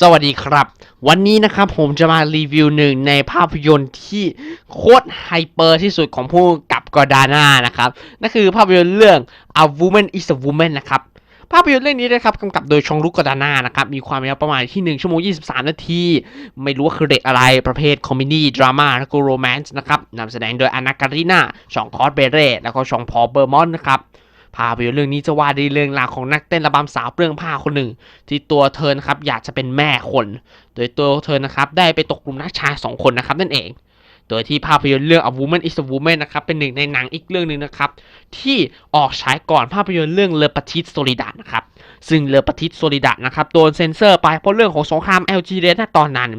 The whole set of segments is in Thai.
สวัสดีครับ วันนี้นะครับผมจะมารีวิวหนึ่งในภาพยนตร์ที่โคตรไฮเปอร์ที่สุดของผู้กำกับกอดาน่านะครับนั่นคือภาพยนตร์เรื่อง A Woman is a Woman นะครับภาพยนตร์เรื่องนี้นะครับกำกับโดยชองลุกกอดาน่านะครับมีความยาวประมาณที่ 1 ชั่วโมง 23 นาที ไม่รู้ว่าคือเด็กอะไรประเภทคอมเมดี้ดราม่าแล้วก็โรแมนต์นะครับนำแสดงโดยอานาการิน่าชองคอสเบเร่แล้วก็ชองพอเบอร์มอนนะครับ ภาพยนตร์เรื่องนี้จะว่าด้วยเรื่องราวของนักเต้นระบำสาวเปลืองผ้าคนหนึ่ง ที่ตัวเธอนะครับอยากจะเป็นแม่คน โดยตัวเธอนะครับได้ไปตกกลุ่มนักชายสองคนนะครับนั่นเอง โดยที่ภาพยนตร์เรื่อง A Woman is a Woman นะครับเป็นหนึ่งในหนังอีกเรื่องหนึ่งนะครับ ที่ออกฉายก่อนภาพยนตร์เรื่องเลอป t ติ t โซลิดานะครับ ซึ่งเลอป t ติ t โซลิดานะครับโดนเซ็นเซอร์ไปเพราะเรื่องของสงคราม LGBT ณตอนนั้น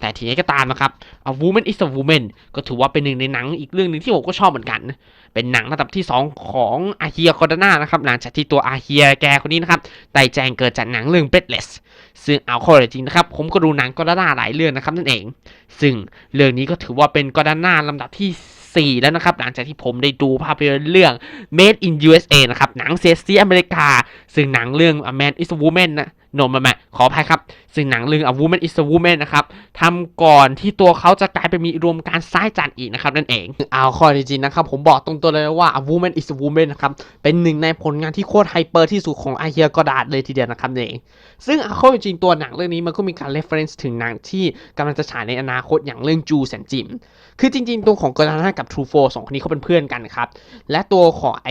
แต่ทีนี้ก็ตามนะครับ A Woman is a Woman ก็ถือว่าเป็นหนึ่งในหนังอีกเรื่องหนึ่งที่ผมก็ชอบเหมือนกัน เป็นหนังระดับที่ 2 ของอาเฮียคอร์ดาน่านะครับหลังจากที่ตัวอาเฮียแกคนนี้นะครับได้แจ้งเกิดจากหนังเรื่อง Breathless ซึ่งเอาเข้อจริงนะครับผมก็ดูหนังกอร์ดาน่าหลายเรื่องนะครับนั่นเอง ซึ่งเรื่องนี้ก็ถือว่าเป็นกอร์ดาน่าลำดับที่ 4 แล้วนะครับ หลังจากที่ผมได้ดูภาพยนตร์เรื่อง Made in USA นะครับ หนังเซสซีอเมริกา ซึ่งหนังเรื่อง A Man is a Woman นะ โนมาแม่ขออภัยครับ ซึ่งหนังเรื่อง A Woman is a Woman นะครับทำก่อนที่ตัวเขาจะกลายเป็นมีรวมการซ้ายจันอีกนะครับนั่นเองเอาข้อจริงๆนะครับ ผมบอกตรงตัวเลยว่า A Woman is a Woman นะครับเป็นหนึ่งในผลงานที่โคตรไฮเปอร์ที่สุดของอาเฮียกอดาดเลยทีเดียวนะครับนั่นเอง ซึ่งเอาข้าจริงตัวหนังเรื่องนี้มันก็มีการ reference ถึงหนังที่กำลังจะฉายในอนาคตอย่างเรื่องจูแสนจิมคือจริง ๆ ตัวของกอดาน่ากับทรูโฟสองคนนี้เขาเป็นเพื่อนกันครับและตัวของไอ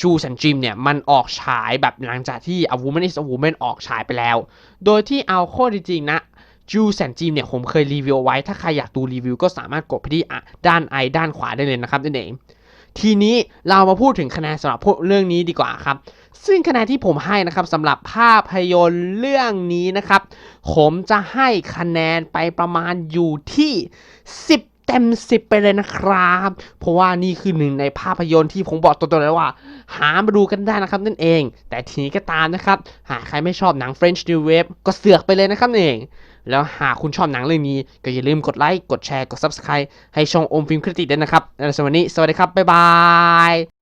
จูแสนจิมเนี่ยมันออกฉายแบบหลังจากที่ A Woman is a Woman ออกฉายไปแล้ว โดยที่เอาข้อจริงนะจูแสนจิมเนี่ยผมเคยรีวิวไว้ ถ้าใครอยากดูรีวิวก็สามารถกดไปที่ด้านไอด้านขวาได้เลยนะครับนั่นเองทีนี้เรามาพูดถึงคะแนนสำหรับพวกเรื่องนี้ดีกว่าครับ ซึ่งคะแนนที่ผมให้นะครับสำหรับภาพยนตร์เรื่องนี้นะครับ ผมจะให้คะแนนไปประมาณอยู่ที่ 10 เต็มสิบไปเลยนะครับ เพราะว่านี่คือหนึ่งในภาพยนตร์ที่ผมบอกตัวๆเลยว่า หามาดูกันได้นะครับนั่นเอง แต่ทีนี้ก็ตามนะครับ หากใครไม่ชอบหนัง French New Wave ก็เสือกไปเลยนะครับเอง แล้วหากคุณชอบหนังเรื่องนี้ ก็อย่าลืมกดไลค์ กดแชร์ กด Subscribe ให้ช่องอมฟิล์มคริติด้วยนะครับในสวันนี้ สวัสดีครับ บ๊ายบาย